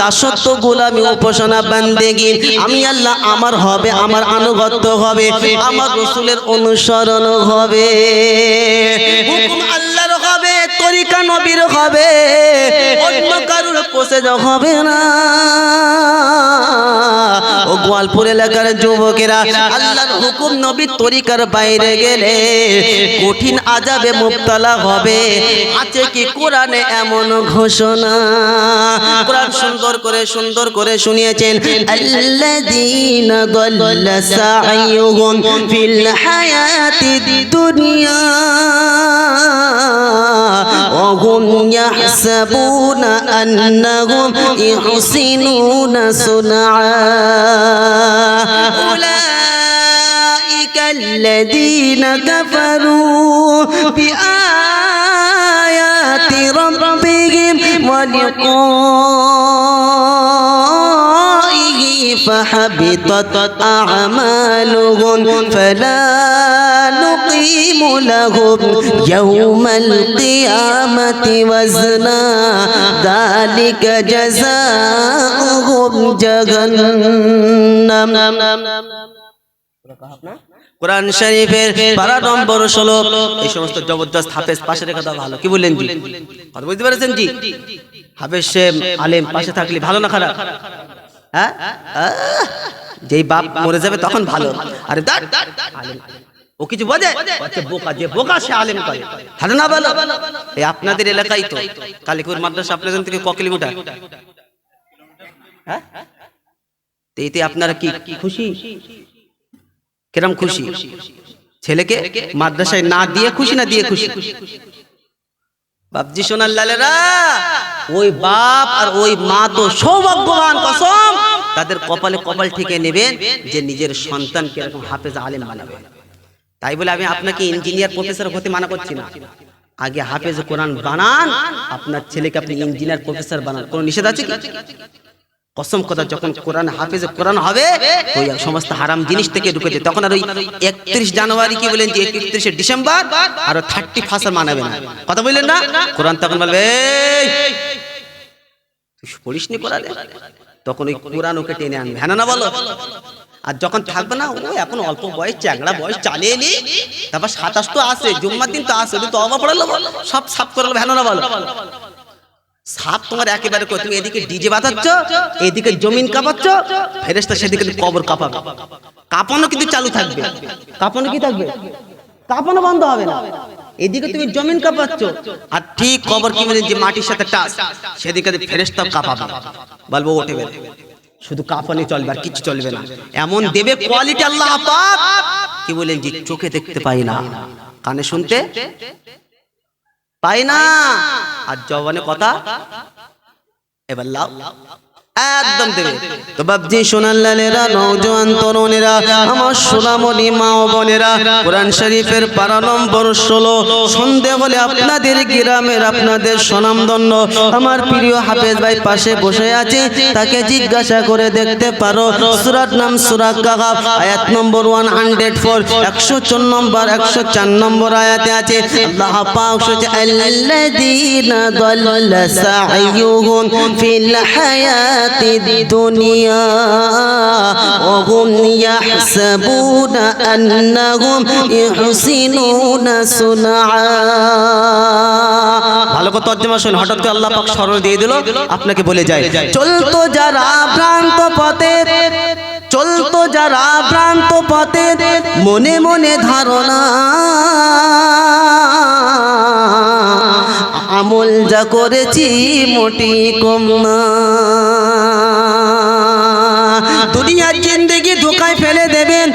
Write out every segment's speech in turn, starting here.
দাসত্ব গোলামি উপাসনা বান্দেগি আমি আল্লাহ, আমার হবে, আমার আনুগত্য হবে, আমার রসুলের অনুসরণ হবে। আল্লাহর হবে, তরিকা নবীর হবে, অন্য কারোর পোষে হবে না। ও গোয়ালপুর এলাকার যুবকেরা, আল্লাহর হুকুম নবীর তরিকার বাইরে গেলে কঠিন আজাবে মুক্তালা হবে। আছে কি কোরআনে এমন ঘোষণা? কোরআন সুন্দর করে সুন্দর করে শুনিয়েছেন, আল্লাযীনা দাল্লা সাইয়ুহুম ফিল হায়াতিদ দুনিয়া وهم يحسبون أنهم يحسنون صنعا. أولئك الذين كفروا بآيات ربهم ولقائه فحبطت أعمالهم فلا نقيم لهم يوم القيامة وزنا ذلك جزاؤهم جهنم কোরআন শরীফের পারা নম্বর ষোলো এই সমস্ত জবরদস্ত হাফেজ পাশে রেখে দাও ভালো কি বললেন জি কথা বুঝতে পেরেছেন জি হাফেজ সে আলেম পাশে থাকলে ভালো না খারাপ হ্যাঁ আহ, যেই বাপ মরে যাবে তখন ভালো আরে দাঁড় আলেম ও কিছু বোঝে বোকা যে বোকা সে আলেম করে। ভালো না ভালো এই আপনাদের এলাকায় তো কালীপুর মাদ্রাসা আপনাদের থেকে ক কিলোমিটার হ্যাঁ? তো এতে আপনারা কি খুশি? কিরম খুশি? ছেলেকে মাদ্রাসায় না দিয়ে খুশি না দিয়ে খুশি? বাপজি সোনার লালেরা ওই বাপ আর ওই মা তো সৌভাগ্যবান কসম। তাদের কপালে কপাল ঠিকে নেবেন যে নিজের সন্তানকে এরকম হাফেজ আলেম বানাবে। তাই বলে আমি আপনাকে ইঞ্জিনিয়ার প্রফেসর হতে মানা করছি না। আগে হাফেজ কোরআন বানান আপনার ছেলেকে আপনি ইঞ্জিনিয়ার প্রফেসর বানান। কোনো নিষেধ আছে কি? কসম কথা যখন কোরআন হাফেজ কোরআন হবে ওই সমস্ত হারাম জিনিস থেকে ঢুকেছে তখন আর ওই একত্রিশ জানুয়ারি কি বলেন যে একত্রিশে ডিসেম্বর আর থার্টি ফার্স্ট মানাবে না। কথা বললেন না? কোরআন তখন বলবে "এই, তুই পড়িসনি কোরআনে তখন ওই কোরআন ওকে টেনে আনবে। হ্যাঁ না বলো? আর যখন থাকবে না ও এখন অল্প বয়স, চ্যাংড়া বয়স, চালিয়ে নি। তারপর সাতাশ তো আসে, জুম্মার দিন তো আসে তো অবা পড়ালো সব সাফ করে হ্যাঁ না বলো। সাপ তোমার একেবারে করে তুমি এদিকে ডিজে বাজাচ্ছ, এদিকে জমিন কাঁপাচ্ছ ফেরেস্তা সেদিকে কবর কাঁপাবে। কাঁপানো কিন্তু চালু থাকবে। কাঁপানো কি থাকবে? কাঁপানো বন্ধ হবে না। এদিকে তুমি জমিন কাঁপাচ্ছ, আর ঠিক কবর কি যে মাটির সাথে টাচ, সেদিকে ফেরেস্তা কাঁপাবে। বলব ওঠে বের। শুধু কাফনে চলবে আর কিছু চলবে না। এমন দেবে কোয়ালিটি আল্লাহ পাক। কি বলেন যে চোখে দেখতে পাই না। কানে শুনতে পাই না। আর জবানে কথা। এবার লাও। একদম দেবে তো বাবজি সোনাল্লালেরা নওজোয়ান তরুণেরা আমার সোনামণি মা ও বোনেরা কোরআন শরীফের পারা নম্বর ষোলো। সন্ধে হলে আপনাদের গ্রামের আপনাদের স্বনামদণ্ড আমার প্রিয় হাফেজ ভাই পাশে বসে আছে তাকে জিজ্ঞাসা করে দেখতে পারো। সুরাত নাম সুরা কাহা আয়াত নম্বর ওয়ান হান্ড্রেড ফোর একশো চার নম্বর একশো চার নম্বর আয়াতে আছে আল্লাহ পাক সাইয়ুহুম ফিল দুনিয়া। ওয়া হুম ইয়াহসাবুনা আন্নাহুম ইহসিনুনা সুনআ। ভালো করে তর্জমা শুন হঠাৎ করে আল্লাহ পাক সরল দিয়ে দিল আপনাকে বলে যায়। চলতো যারা ভ্রান্ত পথে চলতো যারা ভ্রান্ত পথে মনে মনে ধারণা। আমল যা করেছি মোটি কম। না দুনিয়ার জিন্দগি ধোকায় ফেলে দেবেন।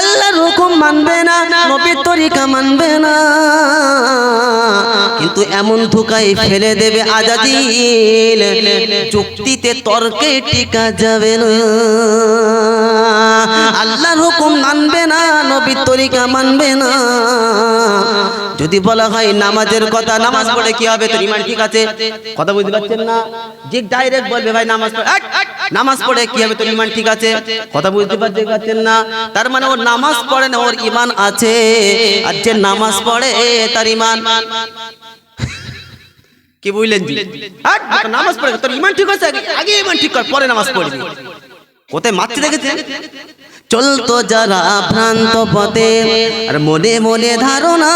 আল্লাহর হুকুম মানবে না, নবীর তরিকা মানবে না। কিন্তু এমন ধোকায় ফেলে দেবে আজাদিল চুক্তিতে তর্কে টিকা যাবে না। আল্লাহর হুকুম মানবে না, নবীর তরিকা মানবে না। যদি বলা হয় নামাজের কথা, নামাজ পড়ে কি হবে? তোর ইমান ঠিক আছে? কথা বুঝতে পারছেন না? যে ডাইরেক্ট বলবে, ভাই, নামাজ পড়ে নামাজ পড়ে কি হবে? তোর ইমান ঠিক আছে? কথা বুঝতে পারছেন না? তার মানে ওর নামাজ পড়ে না, ওর ইমান আছে। আর যে নামাজ পড়ে, তার ইমান কি বেটা, নামাজ পড়ে তোর ইমান ঠিক হয়েছে? আগে ইমান ঠিক কর পরে নামাজ পড়বি। কোথায় মাতৃ দেখেছে? চলতো যারা ভ্রান্ত পথে আর মনে মনে ধারণা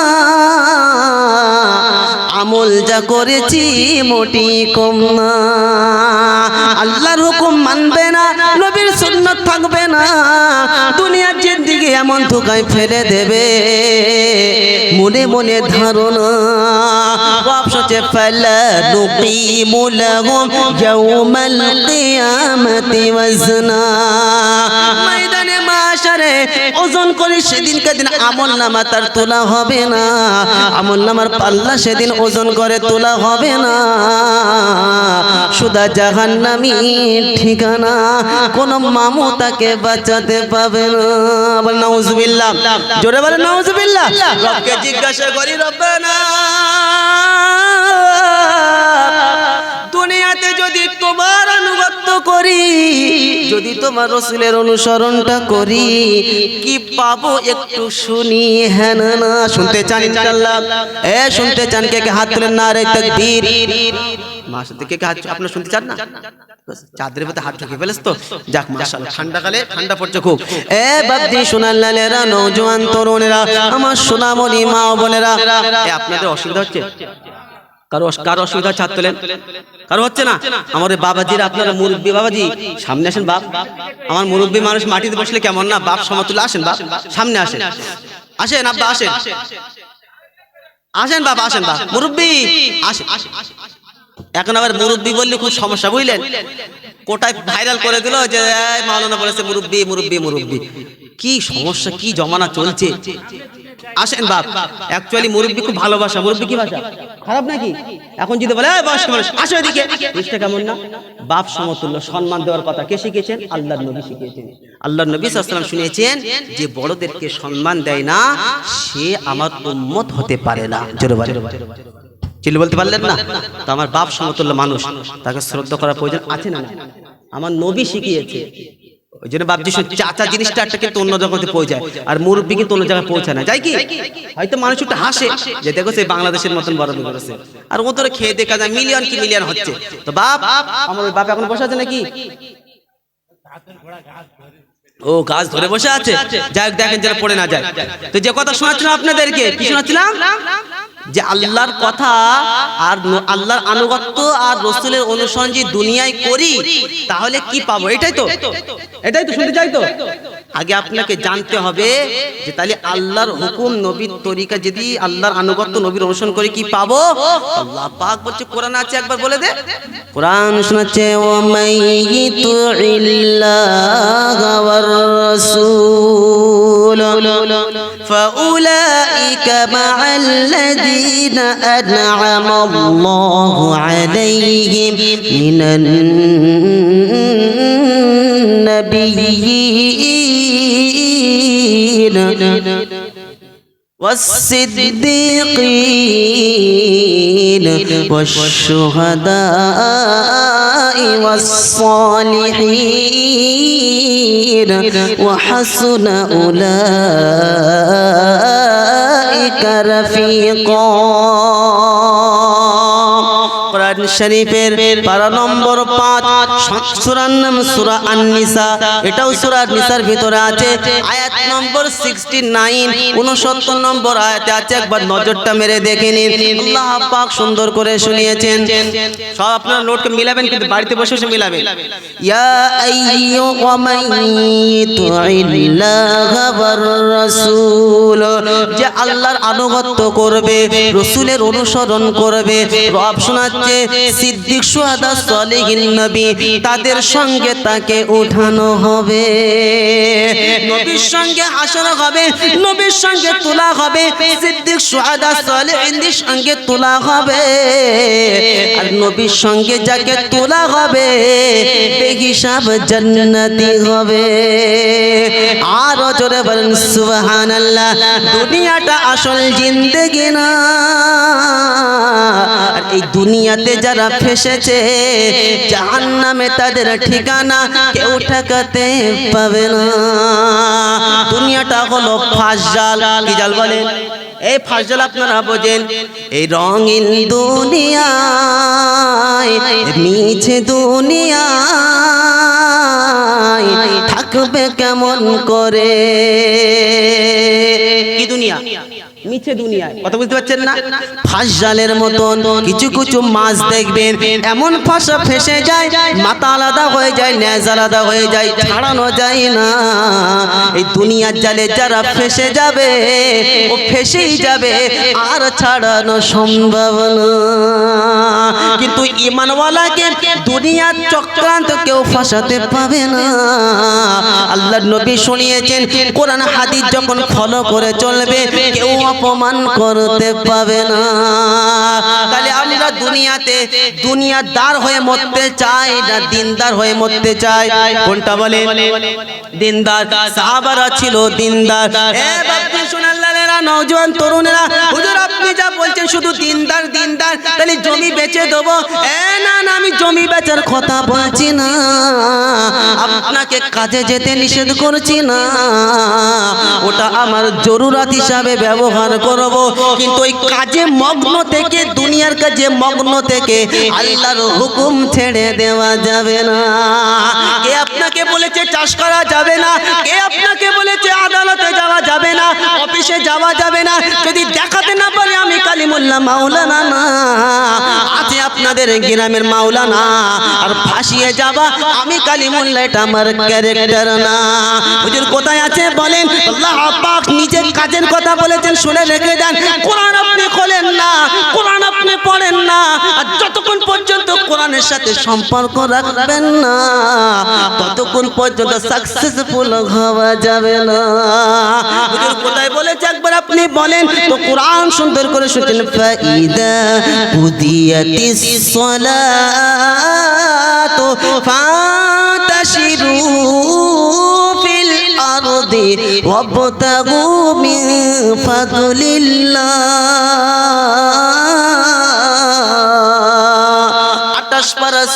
আমল যা করেছি মোটি কম না আল্লাহর হুকুম মানবে না, নবীর সুন্নত থাকবে না। দুনিয়ার দিকে এমন ধোকায় ফেলে দেবে। মনে মনে ধারণা সচে ফেলা নুকিমু লাহুম ইয়াউমাল কিয়ামাতি ওয়াজনা। ময়দানে মাশারে ওজন করে সেদিনকার দিন আমল নামা তার তোলা হবে না। আমল নামার পাল্লা সেদিন ওজন করে তোলা হবে না। সুদা জাহান্নামী ঠিকানা, কোন মামু তাকে বাঁচাতে পাবে না। বল নাউজুবিল্লাহ। জোরে বলে নাউজুবিল্লাহ। জিজ্ঞাসা করি, রব্বানা। দুনিয়াতে যদি তোমার আনুগত্য করি, যদি তোমার রসুলের অনুসরণটা করি, কি পাবো একটু শুনি? হ্যাঁ না না, শুনতে চান ইনশাআল্লাহ। এ, শুনতে চান কে কে হাত তুলেন না রে তাকবীর। মাসাতে কে কে হাত আপনারা শুনতে চান না? চাঁদের ভেতরে হাত ঢুকে তো? যাক, মাশাআল্লাহ ঠান্ডাকালে ঠান্ডা পড়ছে খুব। এ সোনার লালেরা তরুণেরা, আমার সোনামণি মা বোনেরা। আপনাদের অসুবিধা হচ্ছে? কারও কারও অসুবিধা ছাড় তোলেন। কারও হচ্ছে না। আমার বাবাজির আপনারা মুরব্বী বাবাজি, সামনে আসেন বাপ। আমার মুরব্বী মানুষ মাটিতে বসলে কেমন না? বাপ সমতুল্য, আসেন বাপ। সামনে আসেন। আসেন, আব্বা, আসেন। আসেন বাবা আসেন, বাপ। মুরব্বী, আসেন। এখন আবার মুরব্বী বললে খুব সমস্যা, বুঝলেন? কোটায় ভাইরাল করে দিল যে মাওলানা বলেছে, মুরব্বী মুরব্বী মুরব্বী। কি সমস্যা, কি জমানা চলছে? আসেন বাপ অ্যাকচুয়ালি মুরব্বী খুব ভালোবাসা, মুরব্বী কি ভাষা? খারাপ নাকি? এখন যদি বলে, "এই বয়স্ক মানুষ, আসো এদিকে। জিনিসটা কেমন না? বাপ সমতুল্য, সম্মান দেওয়ার কথা কে শিখিয়েছেন? আল্লাহর নবী শিখিয়েছেন। আল্লাহর নবী সাল্লাম শুনিয়েছেন যে, বড়দেরকে সম্মান দেয় না, সে আমার উম্মত হতে পারে না। জোরে চিল্লি বলতে পারলেন না? তো আমার বাপ সমতুল্য মানুষ তাকে শ্রদ্ধা করার প্রয়োজন আছে না? আমার নবী শিখিয়েছে। ওই জন্য বাপজি শোন, চাচা জিনিসটা একটা কিন্তু অন্য জগতে পৌঁছায় আর মুরব্বী কিন্তু অন্য জায়গায় পৌঁছায় না। যাই কি? হয়তো মানুষ একটু হাসে যে দেখো সেই বাংলাদেশের মতন বড় করেছে। আর ও তোরা খেয়ে দেখা যায় মিলিয়ন কি মিলিয়ন হচ্ছে। তো বাপ আমার বাপ এখন বসে আছে নাকি? ও গাছ ধরে বসে আছে। যাই হোক দেখেন যেন পড়ে না যায়। তো যে কথা শোনাচ্ছিলাম আপনাদেরকে কি শোনাচ্ছিলাম? যে আল্লাহর কথা আর আল্লাহর আনুগত্য আর রসুলের অনুসরণ যে দুনিয়ায় করি তাহলে কি পাবো? এটাই তো। এটাই তো। শুনতে চাই তো। আগে আপনাকে জানতে হবে যে তাহলে আল্লাহর হুকুম নবীর তরিকা যদি আল্লাহর আনুগত্য নবীর অনুসরণ করে কি পাবো আল্লাহ পাক বলছে কোরআন আছে একবার বলে দে কোরআন শোনাচ্ছে ও মাইয়িতু ইল্লাহ ওয়ার রাসূল فأولئك مع الذين أنعم الله عليهم من النبيين والصديقين والشهداء والصالحين وحسن أولئك رفيقا. নম্বর সিক্সটি নাইন উনসত্তর নম্বর নজরটা মেরে দেখে নিন। পাক সুন্দর করে শুনিয়েছেন। সব আপনারা মিলাবেন, কিন্তু বাড়িতে বসে মিলাবেন। যে আল্লাহর আনুগত্য করবে, রসুলের অনুসরণ করবে। রব শোনাচ্ছে সিদ্দিক, সুহাদা, সলিহিন নবী, তাদের সঙ্গে তাকে উঠানো হবে। নবীর সঙ্গে হাসানো হবে, নবীর সঙ্গে তোলা হবে, সিদ্দিক, সুহাদা, সলিহিনদের সঙ্গে তোলা হবে। আর নবীর সঙ্গে যাকে তোলা হবে, বেহিসাব জান্নাতি হবে। আর জোরে বলেন, সুবহানাল্লাহ, দুনিয়াটা আসল জিন্দেগি না। আর এই দুনিয়াতে যারা ফেসেছে, জাহান্নামে তাদের ঠিকানা কেউ ঠেকাতে পাবে না। দুনিয়াটা হলো ফাঁসজাল। কি জাল বলেন এই ফাঁসজাল আপনারা বোঝেন, এই রঙিন দুনিয়া মিছে দুনিয়ায় থাকবে কেমন করে? কি দুনিয়া? মিছে দুনিয়ায়। কথা বুঝতে পারছেন না? ফাঁস জালের মতন কিছু কিছু মাছ দেখবেন এমন ফাঁসা ফেসে যায় মাথা আলাদা হয়ে যায় ন্যাজ আলাদা হয়ে যায় ছাড়ানো যায় না। এই দুনিয়ার জালে যারা ফেসে যাবে ও ফেসেই যাবে। আর ছাড়ানো সম্ভব না। কিন্তু ইমানওয়ালাকে দুনিয়ার চক্রান্ত কেউ ফাঁসাতে পাবে না। আল্লাহ নবী শুনিয়েছেন কোরআন হাদিস যখন ফলো করে চলবে কেউ অপমান করতে পাবে না। তাহলে আমরা দুনিয়াতে, দুনিয়াদার হয়ে মরতে চাই না দিনদার হয়ে মরতে চাই? কোনটা বলে দিনদার। সাহাবারা ছিল দিনদার। সোনাল্লালেরা নওজোয়ান তরুণেরা, হুজুর আপনি যা বলছেন শুধু দিনদার দিনদার, তাহলে জমি বেচে দেবো। না না, আমি জমি বেচার কথা বলছি না। আপনাকে কাজে যেতে নিষেধ করছি না। ওটা আমার জরুরত হিসাবে ব্যবহার করব। কিন্তু ওই কাজে মগ্ন থেকে, দুনিয়ার কাজে মগ্ন থেকে আল্লাহর হুকুম ছেড়ে দেওয়া যাবে না। কে আপনাকে বলেছে চাষ করা যাবে না? কে আপনাকে বলেছে আদালতে যাওয়া যাবে না, অফিসে যাওয়া যাবে না। যদি দেখাতে না পারে আমি কালিমুল্লাহ মাওলানা আপনাদের গ্রামের মাওলানা, আর ফাঁসিয়ে যাবা আমি কালিমুল্লাহ এটা আমার ক্যারেক্টার না। হুজুর কোথায় আছে বলেন? আল্লাহ পাক নিজের কাজের কথা বলেছেন, শুনে রেখে দেন। কোরআন আপনি খোলেন না, কোরআন আপনি পড়েন না, আর যতক্ষণ পর্যন্ত কোরআনের সাথে সম্পর্ক রাখবেন না, ততক্ষণ পর্যন্ত সাকসেসফুল হওয়া যাবে না। হুজুর কোথায় বলেছে? একবার আপনি বলেন। তো কোরআন সুন্দর করে শুনছেন, ফাইদা الصلاة فانتشروا في الأرض وابتغوا من فضل الله.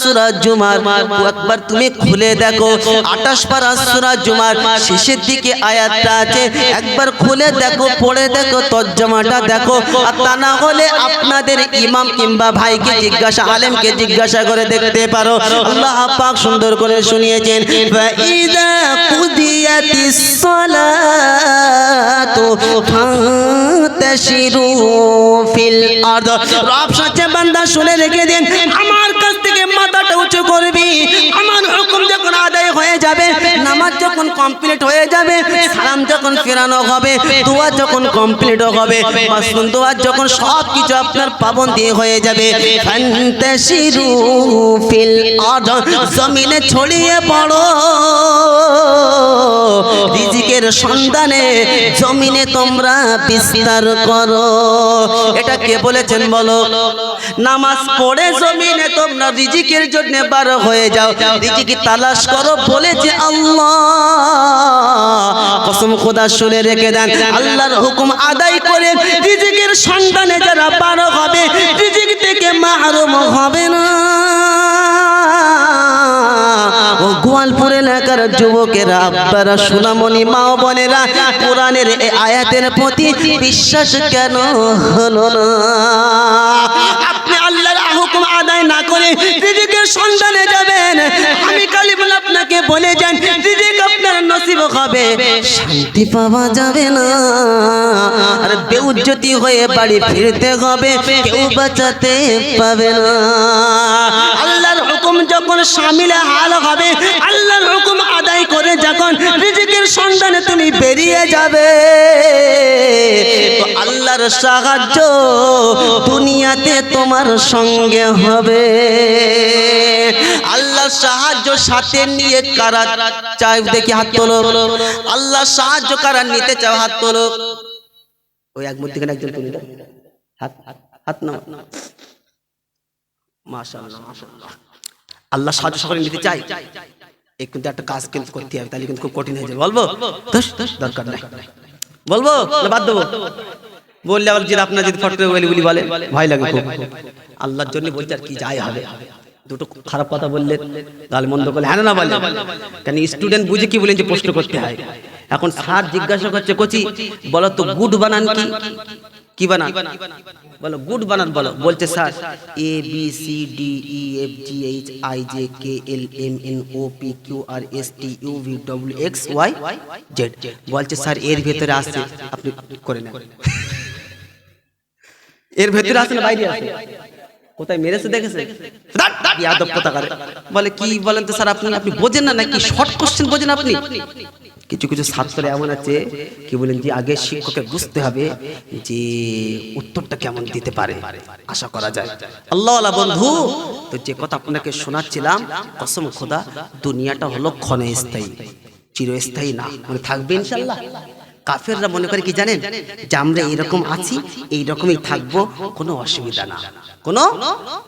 সুরা জুমার। একবার তুমি খুলে দেখো আটাশ পারা সুরা জুমার শেষের দিকে আয়াতটা আছে একবার খুলে দেখো পড়ে দেখো তর্জমাটা দেখো। আর তা না হলে আপনাদের ইমাম কিংবা ভাইকে জিজ্ঞাসা আলেমকে জিজ্ঞাসা করে দেখতে পারো। আল্লাহ পাক সুন্দর করে শুনিয়েছেন রব বান্দা শুনে রেখে দেন আমার কাছ থেকে মাথাটা উঁচু করবি, আমার হুকুম যখন আদায় হয়ে যাবে, নামাজ যখন কমপ্লিট হয়ে যাবে, সালাম যখন ফেরানো হবে, দোয়া যখন কমপ্লিট হবে, মাসুম দোয়া যখন সব কিছু আপনার পাবন্দি হয়ে যাবে। ফিল জমিনে ছড়িয়ে পড়ো। রিজিকের সন্ধানে জমিনে তোমরা বিস্তার করো। এটা কে বলেছেন বলো? নামাজ পড়ে জমিনে তোমরা রিজিকের জন্য বার হয়ে যাও। রিজিক তালাশ করো? বলেছে আল্লাহ। কসম খোদা শুনে রেখে দেন। আল্লাহর হুকুম আদায় করে রিজিকের সন্ধানে যারা বার হবে, রিজিক থেকে মাহরুম হবে না। ও গোয়ালপুর এলাকার যুবকেরা, আব্বারা মা বোনেরা, কোরআনের আয়াতের প্রতি বিশ্বাস কেন হলো না? আপনি আল্লাহর হুকুম আদায় না করে রিজিকের সন্ধানে যাবেন। আমি কালিমুল আপনাকে বলে যান রিজিক আপনার নসিব হবে। শান্তি পাওয়া যাবে না। আর বেউজ্জতি হয়ে বাড়ি ফিরতে হবে, কেউ বাঁচাতে পাবে না। আল্লাহর হুকুম যখন সামিলে হাল হবে, আল্লাহর হুকুম আদায় করে যখন রিজিকের সন্ধানে তুমি বেরিয়ে যাবে। আল্লাহর সাহায্য দুনিয়াতে তোমার সঙ্গে হবে। আল্লাহর সাহায্য সাথে নিয়ে কারা চাই দেখি হাত তোলো। আল্লাহর সাহায্য কারা নিতে চাও হাত তোলো। ওই এক মধ্যখানে একজন তুলে হাত হাত না আল্লাহ সাহায্য সকলে নিতে চাই এই কিন্তু একটা কাজ কিন্তু করতে হবে, তাহলে কিন্তু খুব কঠিন হয়ে যাবে। বলব? দরকার নাই। বলব? বাদ দেবো? বললে আবার যদি আপনার যদি ফট করে বলি বলি বলে? ভয় লাগে খুব। আল্লাহর জন্য বলছে আর কি যাই হবে। দুটো খারাপ কথা বললে তাহলে মন্দ করলে হ্যাঁ না বলে? কেন স্টুডেন্ট বুঝে কি বলেন যে প্রশ্ন করতে হয়? এখন স্যার জিজ্ঞাসা করছে কচি বলো তো গুড বানান কি? কি বানান? বলো গুড বানান বলো। বলছে sir A B C D E F G H I J K L M N O P Q R S T U V W X Y Z বলছে স্যার এর ভেতরে আছে আপনি করে নেন। এর ভেতরে আছে না বাইরে আছে? কোথায় মেরেছে দেখেছে? ইয়াদব কোথাকারে? বলে কি বলেন তো স্যার আপনি? আপনি বোঝেন না নাকি? শর্ট কোশ্চেন বোঝেন আপনি? কিছু কিছু ছাত্র এমন আছে কি বলেন যে আগে শিক্ষককে বুঝতে হবে যে উত্তরটা কেমন দিতে পারে। আশা করা যায়। আল্লাহ আল্লাহ বন্ধু তো যে কথা আপনাকে শোনাচ্ছিলাম কসম খোদা দুনিয়াটা হলো ক্ষণস্থায়ী। চিরস্থায়ী না। মানে থাকবে ইনশাল্লাহ কাফেররা মনে করে কি জানেন? যে আমরা এইরকম আছি এই রকমই থাকব, কোনো অসুবিধা না। কোনো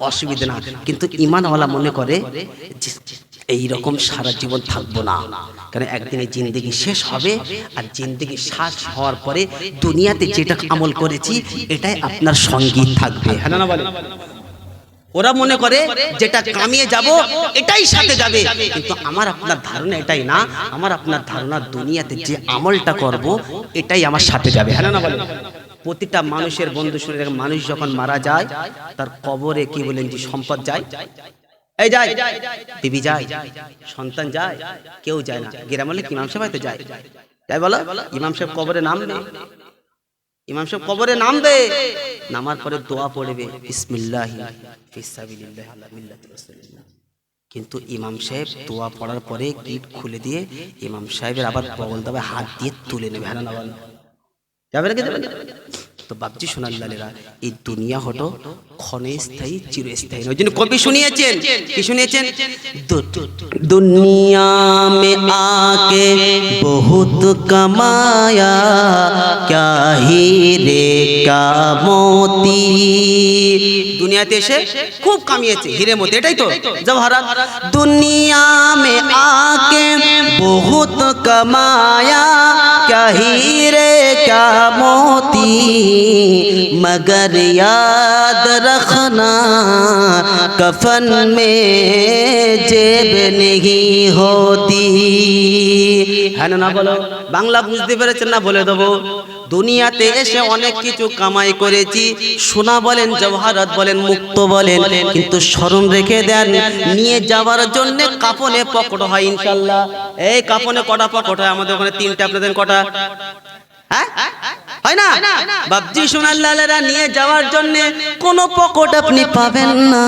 অসুবিধা না। কিন্তু ইমানওয়ালা মনে করে যে এই রকম সারা জীবন থাকব না। কারণ একদিনে জিন্দগি শেষ হবে আর জিন্দগি শেষ হওয়ার পরে দুনিয়াতে যেটা আমল করেছি, এটাই আপনার সঙ্গী থাকবে। হ্যাঁ না বলে ওরা মনে করে যেটা কামিয়ে যাব এটাই সাথে যাবে। কিন্তু আমার আপনার ধারণা এটাই না আমার আপনার ধারণা দুনিয়াতে যে আমলটা করব এটাই আমার সাথে যাবে। হ্যাঁ না বলে প্রতিটা মানুষের বন্ধু শুনে মানুষ যখন মারা যায় তার কবরে কি বলেন যে সম্পদ যায়? এই যায়। বিবি যায় সন্তান যায় কেউ যায় না। গ্রাম হলে ইমাম সাহেব হয়তো যায়? তাই বলো ইমাম সাহেব কবরে নামবে ইমাম সাহেব কবরে নামবে। নামার পরে দোয়া পড়বে বিসমিল্লাহি ফিসাবিলিল্লাহ আলা মিল্লাতি রাসূলিল্লাহ। কিন্তু ইমাম সাহেব দোয়া পড়ার পরে গিট খুলে দিয়ে ইমাম সাহেবের আবার বগল দাবে হাত দিয়ে তুলে নেবে। হ্যাঁ যাবে নাকি? যাবে না? সত্য বাপজি সোনার লালেরা এই দুনিয়া হটো ক্ষণস্থায়ী চিরস্থায়ী। ওই জন্য কবি শুনিয়েছেন? কি শুনিয়েছেন? দুনিয়া মে আকে বহুত কামায়া ক্যা হি রে কামতি? দুনিয়াতে এসে খুব কামিয়েছে হিরে মতো এটাই তো। জওহারাত দুনিয়া মে আকে বহুত কামায়া ক্যা হি রে কাম ہوگی مگر یاد رکھنا کفن میں جیب نہیں ہوتی ہے না বলো বাংলা বুঝতে পেরেছেন না বলে দেবো দুনিয়াতে এসে অনেক কিছু কামাই করেছি সোনা বলেন জওহারত বলেন মুক্ত বলেন কিন্তু স্মরণ রেখে দেন, নিয়ে যাওয়ার জন্য কাপনে পকট হয় ইনশাল্লাহ। এই কাপনে কটা পকট হয়? আমাদের ওখানে তিনটা, আপনাদের কটা? হ্যাঁ? হয় না? বাবজি সোনাল্লালেরা নিয়ে যাওয়ার জন্য কোনো পকট আপনি পাবেন না।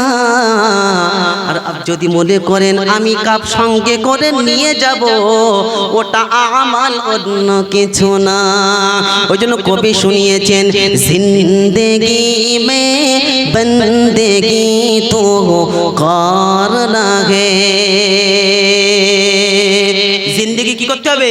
আর যদি মনে করেন আমি কাপ সঙ্গে করে নিয়ে যাব ওটা আমাল অন্য কিছু না। ওই জন্য কবি শুনিয়েছেন জিন্দেগি মে বন্দেগি তো কর লাগে জিন্দেগি কি করতে হবে।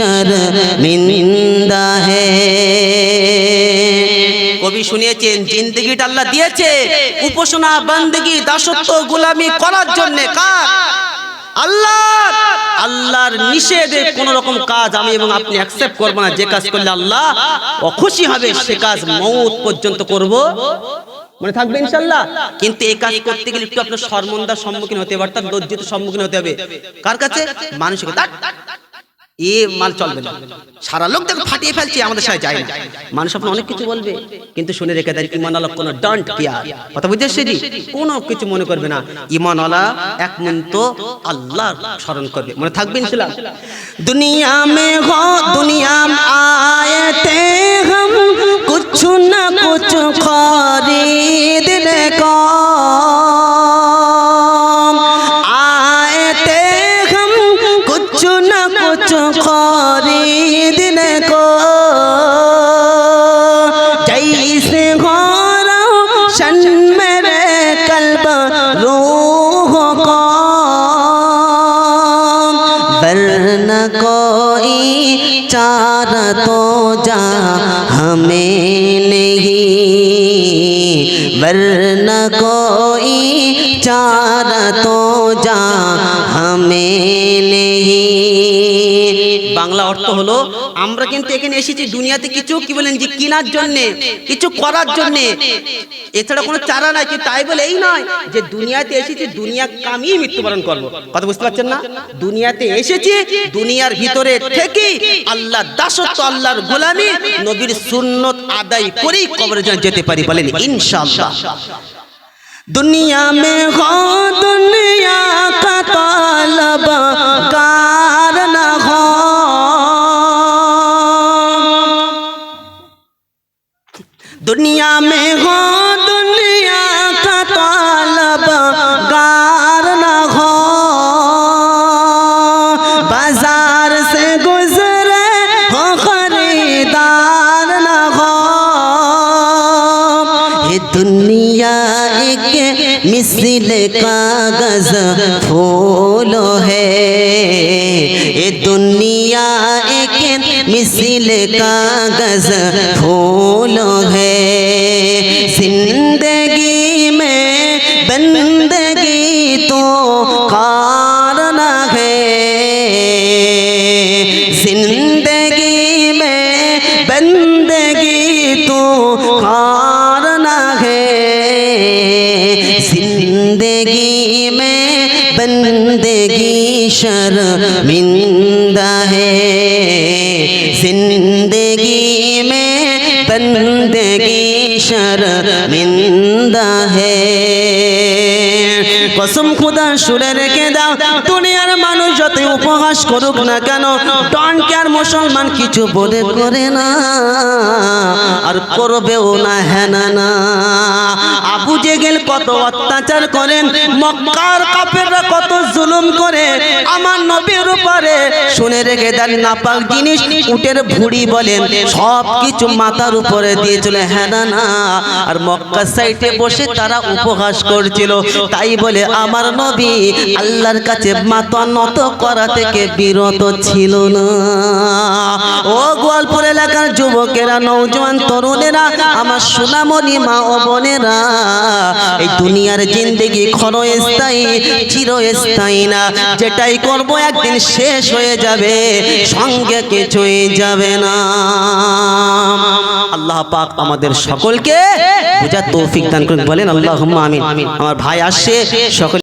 শর্মিন্দা হে। কবি শুনিয়েছেন, জিন্দগিটা আল্লাহ দিয়েছে, উপাসনা, বান্দগি, দাসত্ব, গোলামি করার জন্য কার? আল্লাহ, আল্লাহর নিষেধে কোন রকম কাজ আমি এবং আপনি অ্যাকসেপ্ট করব না, যে কাজ করলে আল্লাহ অখুশি হবে, সে কাজ মৌত পর্যন্ত করব। মনে থাকবে ইনশাল্লাহ কিন্তু এই কাজ করতে গেলে একটু আপনার শর্মন্দার সম্মুখীন হতে পারতাম লজ্জিত সম্মুখীন হতে হবে। কার কাছে? মানুষের এ মাল চলবে না। সারা লোক দেখো ফাটিয়ে ফেলছে, আমাদের সাথে যায় না। মানুষ আপনার অনেক কিছু বলবে, কিন্তু শুনে রেখে দেয় ইমান আলা কোনো ডান্ট কেয়ার কথা বুঝতে সেটি কোনো কিছু মনে করবে না। ইমান আলা এক মন্ত আল্লাহ স্মরণ করবে। মনে থাকবে ইনশাল্লাহ দুনিয়া মে হো, দুনিয়া আয়েতে হাম, কুছ না কুছ খরিদ লে কর। اشارہ تو جا ہمیں نہیں ورنہ کوئی چارت تو আমরা কিন্তু এখানে এসেছি দুনিয়াতে কিছু কি বলেন যে কেনার জন্য, কিছু করার জন্য। এছাড়া কোনো চারা নাই, কিন্তু তাই বলে এই নয় যে দুনিয়াতে এসেছি, দুনিয়া কামিয়ে মৃত্যুবরণ করব। কথা বুঝতে পারছেন না? দুনিয়াতে এসেছি, দুনিয়ার ভিতরে থেকে আল্লাহ দাসত্ব, আল্লাহর গোলামি, নবীর সুন্নত আদায় করেই কবরে যেতে পারি বলেন ইনশাআল্লাহ। দুনিয়া মে হ, দুনিয়া কা তালবা دنیا میں ہو، دنیا کا طالب گار نہ ہو۔ بازار سے گزرے ہو، خریدار نہ ہو۔ یہ دنیا ایک مثل کاغذ پھولو ہے۔ یہ دنیا ایک مثل کاغذ پھولو शर्मिंदा है जिंदगी में बंदगी शर्मिंदा है কসম খুদা সুরে রেখে দাও দুনিয়ার মানুষ যতই উপহাস করুক না কেন টনকে আর মুসলমান কিছু বলে করে না আর করবেও না হ্যাঁ না না আবু জেগেল কত অত্যাচার করেন মক্কার কাপেররা কত জুলুম করে আমার উপরে শুনে রেখে দেন নাপাক জিনিস, উটের ভুড়ি বলেন সব কিছু মাথার উপরে দিয়ে চলে হ্যাঁ না আর মক্কা সাইডে বসে তারা উপহাস করছিল। তাই বলে, আমার নবী আল্লাহর কাছে মাথা নত করা থেকে বিরত ছিল না। ও গোয়ালপুর এলাকার যুবকেরা নৌজওয়ান তরুণেরা, আমার সোনামণি মা ও বোনেরা, এই দুনিয়ার জিন্দেগি ক্ষণস্থায়ী, চিরস্থায়ী না, যেটাই করব একদিন শেষ হয়ে যাবে, সঙ্গে কিছুই যাবে না। আল্লাহ পাক আমাদের সকলকে বুঝা তৌফিক দান করুন, বলেন আল্লাহ আমিন। আমার ভাই আসছে, সকল